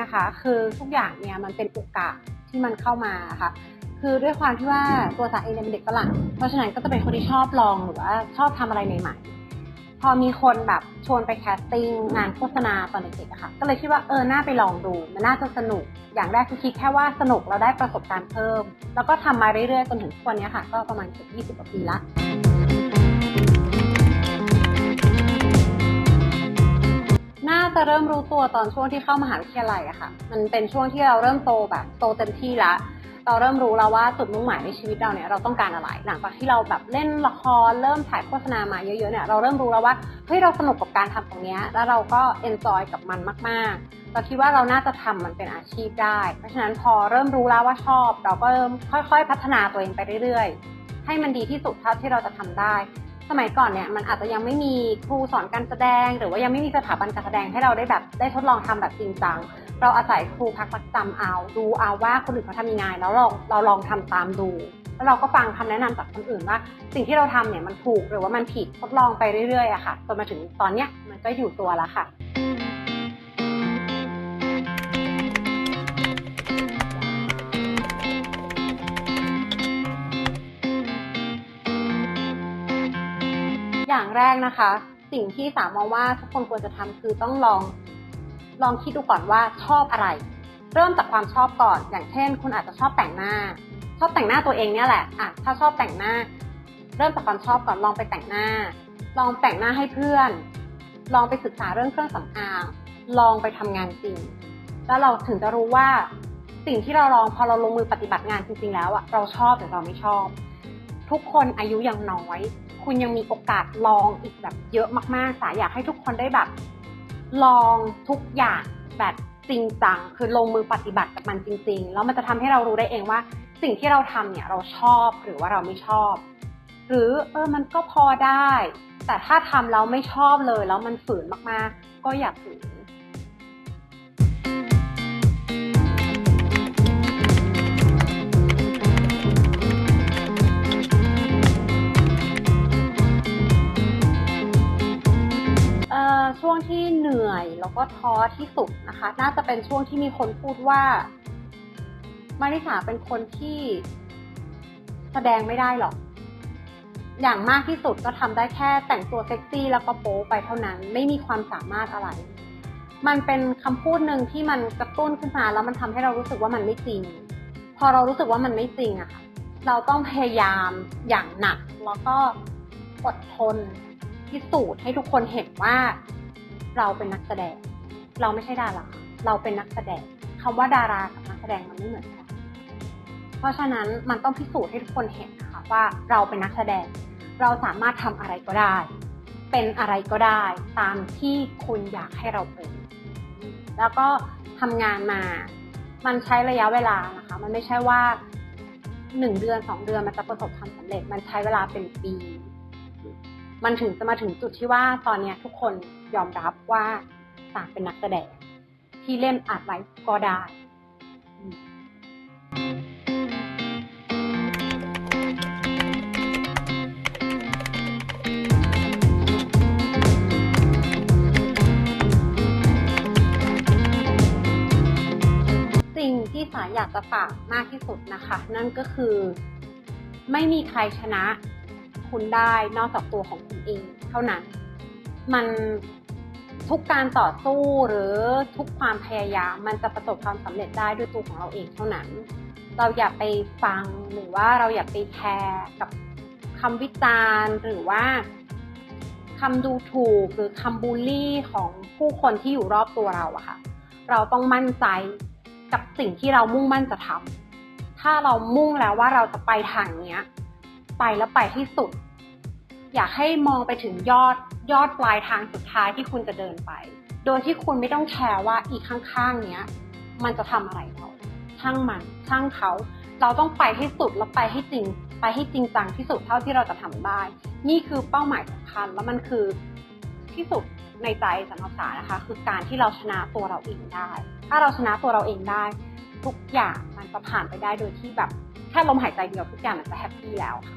นะคะ คือทุกอย่างเนี่ยมันเป็นโอกาสที่มันเข้ามาค่ะคือด้วยความที่ว่าตัวสาเองเป็นเด็กฝรั่งเพราะฉะนั้นก็จะเป็นคนที่ชอบลองหรือว่าชอบทำอะไรใหม่ๆพอมีคนแบบชวนไปแคสติ้งงานโฆษณาตอนเด็กๆอะค่ะ ก็เลยคิดว่าเออน่าไปลองดู มันน่าจะสนุก อย่างแรกคือคิดแค่ว่าสนุกเราได้ประสบการณ์เพิ่ม แล้วก็ทำมาเรื่อยๆจนถึงทุกวันนี้ค่ะ ก็ประมาณเกือบ20กว่าปีละ จะเริ่มรู้ตัวตอนช่วงที่เข้ามหาวิทยาลัยอะค่ะ มันเป็นช่วงที่เราเริ่มโตแบบโตเต็มที่ละเราเริ่มรู้แล้วว่าจุดมุ่งหมายในชีวิตเราเนี่ยเราต้องการอะไร หลังจากที่เราแบบเล่นละครเริ่มถ่ายโฆษณามาเยอะๆเนี่ยเราเริ่มรู้แล้วว่าเฮ้ยเราสนุกกับการทำตรงเนี้ยแล้วเราก็เอนจอยกับมันมากๆ เราคิดว่าเราน่าจะทำมันเป็นอาชีพได้ เพราะฉะนั้นพอเริ่มรู้แล้วว่าชอบ เราก็เริ่มค่อย ๆ พัฒนาตัวเองไปเรื่อยๆ ให้มันดีที่สุดเท่าที่เราจะทำได้ สมัยก่อนเนี่ยมันอาจจะยังไม่มีครูสอนการแสดง หรือว่ายังไม่มีสถาบันการแสดงให้เราได้แบบได้ทดลองทำแบบจริงจังเราอาศัยครูพักรักจำเอาดูเอาว่าคนอื่นเขาทำยังไงแล้วเราเราลองทำตามดูแล้วเราก็ฟังคำแนะนำจากคนอื่นว่า สิ่งที่เราทำเนี่ยมันถูกหรือว่ามันผิดทดลองไปเรื่อยๆอะค่ะจนมาถึงตอนเนี้ยมันก็อยู่ตัวแล้วค่ะ กนะคะ สิ่งที่สามมองว่าทุกคนควรจะทำคือต้องลองลองคิดดูก่อนว่าชอบอะไร เริ่มจากความชอบก่อน อย่างเช่น คุณอาจจะชอบแต่งหน้า ชอบแต่งหน้าตัวเองเนี่ยแหละอะถ้าชอบแต่งหน้า เริ่มจากความชอบก่อนลองไปแต่งหน้า ลองแต่งหน้าให้เพื่อน ลองไปศึกษาเรื่องเครื่องสำอางลองไปทำงานจริง แล้วเราถึงจะรู้ว่าสิ่งที่เราลองพอเราลงมือปฏิบัติงานจริงๆแล้วอะเราชอบหรือเราไม่ชอบ ทุกคนอายุยังน้อย คุณยังมีโอกาสลองอีกแบบเยอะมากๆสาอยากให้ทุกคนได้แบบ ลองทุกอย่างแบบจริงจังคือลงมือปฏิบัติกับมันจริง ๆ แล้วมันจะทำให้เรารู้ได้เองว่า สิ่งที่เราทำเนี่ยเราชอบหรือว่าเราไม่ชอบ หรือเออมันก็พอได้ แต่ถ้าทำแล้วไม่ชอบเลยแล้วมันฝืนมากๆ ก็อย่าฝืน ช่วงที่เหนื่อยแล้วก็ท้อที่สุดนะคะ น่าจะเป็นช่วงที่มีคนพูดว่ามาริสาเป็นคนที่แสดงไม่ได้หรอก อย่างมากที่สุดก็ทำได้แค่แต่งตัวเซ็กซี่แล้วก็โป๊ไปเท่านั้น ไม่มีความสามารถอะไร มันเป็นคำพูดหนึ่งที่มันกระตุ้นขึ้นมาแล้วมันทำให้เรารู้สึกว่ามันไม่จริง พอเรารู้สึกว่ามันไม่จริงอะค่ะ เราต้องพยายามอย่างหนัก แล้วก็อดทนพิสูจน์ให้ทุกคนเห็นว่า เราเป็นนักแสดง เราไม่ใช่ดาราเราเป็นนักแสดงคำว่าดารากับนักแสดงมันไม่เหมือนกัน เพราะฉะนั้นมันต้องพิสูจน์ให้ทุกคนเห็นนะคะว่าเราเป็นนักแสดง เราสามารถทำอะไรก็ได้ เป็นอะไรก็ได้ตามที่คุณอยากให้เราเป็น แล้วก็ทำงานมา มันใช้ระยะเวลานะคะ มันไม่ใช่ว่าหนึ่งเดือนสองเดือนมันจะประสบความสำเร็จ มันใช้เวลาเป็นปี มันถึงจะมาถึงจุดที่ว่าตอนนี้ทุกคนยอมรับว่าต่างเป็นนักแสดง ที่เล่นอาร์ตไลฟ์ก็ได้สิ่งที่สายอยากจะฝากมากที่สุดนะคะ นั่นก็คือไม่มีใครชนะคุณได้นอกจากตัวของ เองเท่านั้น มันทุกการต่อสู้หรือทุกความพยายามมันจะประสบความสำเร็จได้ด้วยตัวของเราเองเท่านั้น เราอย่าไปฟังหรือว่าเราอย่าไปแคร์กับคำวิจารณ์หรือว่าคำดูถูกหรือคำบูลลี่ของผู้คนที่อยู่รอบตัวเราอะค่ะ เราต้องมั่นใจกับสิ่งที่เรามุ่งมั่นจะทำถ้าเรามุ่งแล้วว่าเราจะไปทางเนี้ย ไปแล้วไปให้สุด อยากให้มองไปถึงยอดยอดปลายทางสุดท้ายที่คุณจะเดินไป โดยที่คุณไม่ต้องแคร์ว่าอีกข้างๆ เนี้ย มันจะทำอะไรเรา ช่างมัน ช่างเขา เราต้องไปให้สุดแล้วไปให้จริง ไปให้จริงจังที่สุดเท่าที่เราจะทำได้ นี่คือเป้าหมายสำคัญ แล้วมันคือที่สุดในใจสำหรับสานะคะ คือการที่เราชนะตัวเราเองได้ ถ้าเราชนะตัวเราเองได้ ทุกอย่างมันจะผ่านไปได้โดยที่แบบแค่ลมหายใจเดียวทุกอย่างมันจะแฮปปี้แล้วค่ะ